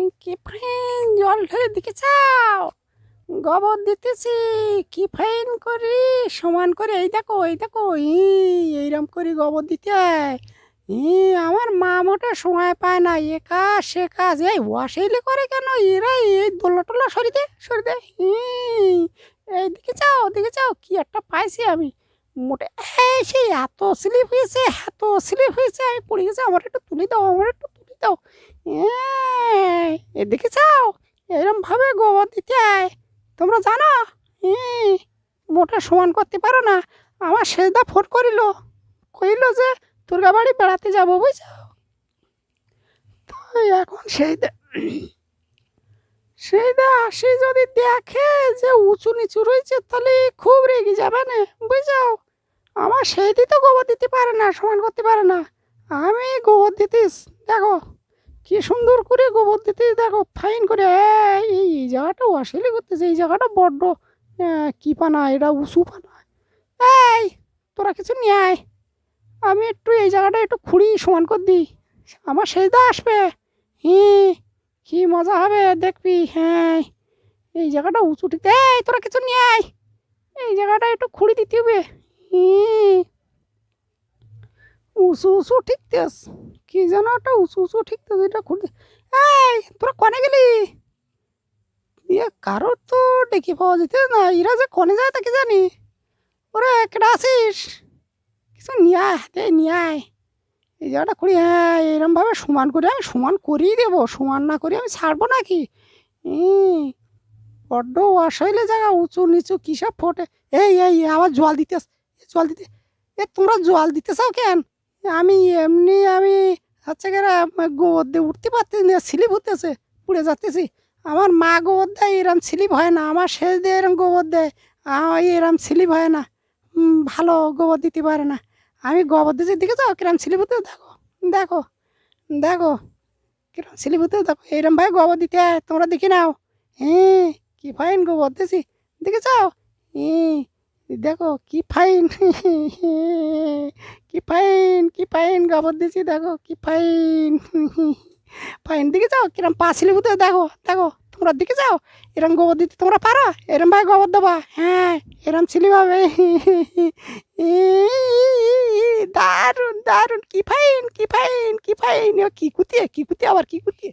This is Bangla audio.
আমি কি ফাইন জল ঢেলে দিকে চাও? গোবর দিতেছি, কি ফাইন করি? সমান করে, এই দেখো এই দেখো ই এইরকম করি গোবর দিতে হয়। ই আমার মা মোটে সময় পায় না, এ কাজ, সে কাজ। এই ওয়াশাইলে করে কেন? এরা এই দোলা টোলা সরিতে সরিতে ই এইদিকে চাও ওদিকে চাও কি একটা পাইছি আমি। মোটে, এই, সেই এত স্লিপ হয়েছে, এত স্লিপ হয়েছে, আমি পড়ে গেছে আমার একটু তুলে দাও আমার একটু এই, এদিকে চাও এরম ভাবে গোবর দিতে তোমরা জানো? মোটা সমান করতে পারো না। আমার সেজদা ফোন করিল। কইল যে দুর্গা বাড়ি বেড়াতে যাব বুঝছ? তো এখন সেই সেই দে আসি যদি দেখে যে উঁচু নিচু রয়েছে তাহলে খুব রেগে যাবে না বুঝছ? আমার সেই দিতে গোবর দিতে পারে না সমান করতে পারে না। আমি গোবর দিতিস, দেখো, কি সুন্দর করে গোবর দিতিস, দেখো ফাইন করে, এই এই জায়গাটা অসেলি করতেছে, এই জায়গাটা বড্ড কি পানা, এটা উঁচু পানা। এই, তোরা কিছু নিয়ে আয়, আমি একটু এই জায়গাটা একটু খুঁড়ি, সমান করে দিই। আমার সেজদা আসবে, হি, কি মজা হবে, দেখবি হ্যাঁ এই জায়গাটা উঁচু ঠিক, এই, তোরা কিছু নিয়ে আয়, এই জায়গাটা একটু খুঁড়ি দিতে হবে, হি উঁচু উঁচু ঠিকতেস কি যেন একটা উঁচু উঁচু ঠিকতেস এটা খুঁড়ি এই, তোরা কনে গেলি? ইয়ে কারোর তো ডেকে পাওয়া যেতে না এরা যে কনে যায় তাকে জানি? ওরে, কেডা আছিস? কিছু নিয়ে আয়, হাতে এই জায়গাটা করি হ্যাঁ এরমভাবে সমান করে, আমি সমান করেই দেবো, সমান না করি আমি ছাড়বো নাকি? বড্ড অসহলে জায়গা, উঁচু নিচু কী সব ফোটে। এই এই আবার জল দিতে জল দিতে, এ, তোমরা জল দিতে চাও কেন? আমি এমনি, আমি হচ্ছে গেরা গোবর দিয়ে উঠতে পারতেছি না, স্লিপ হতেছে পুড়ে যাচ্তেছি আমার মা গোবর দেয়, এরম স্লিপ হয় না, আমার শেষ দিয়ে এরম গোবর দেয় আমার এরম স্লিপ হয় না ভালো গোবর দিতে পারে না। আমি গোবর দিতে দিকে যাও কিরম স্লিপ হতে দেখো দেখো দেখো, কিরম স্লিপ হতে দেখো, এরম ভাই গোবর দিতে তোমরা দেখে নাও। হ্যাঁ কী ফাইন গোবর দিছি দেখে যাও হ্যাঁ দেখো কি ফাইন কি ফাইন কি ফাইন গোবর দিছি দেখো কি ফাইন ফাইন দিকে যাও কিরম পা স্লিপ দেখো দেখো, তোমরা দিকে যাও, এরম গোবর দিতে তোমরা পারো, এরম ভাই গোবর দেবা হ্যাঁ এরম স্লিপ হবে দারুণ দারুণ কি ফাইন কি ফাইন কি ফাইন কি কুতিয়ে কি কুতিয়ে আবার, কি কুতিয়ে।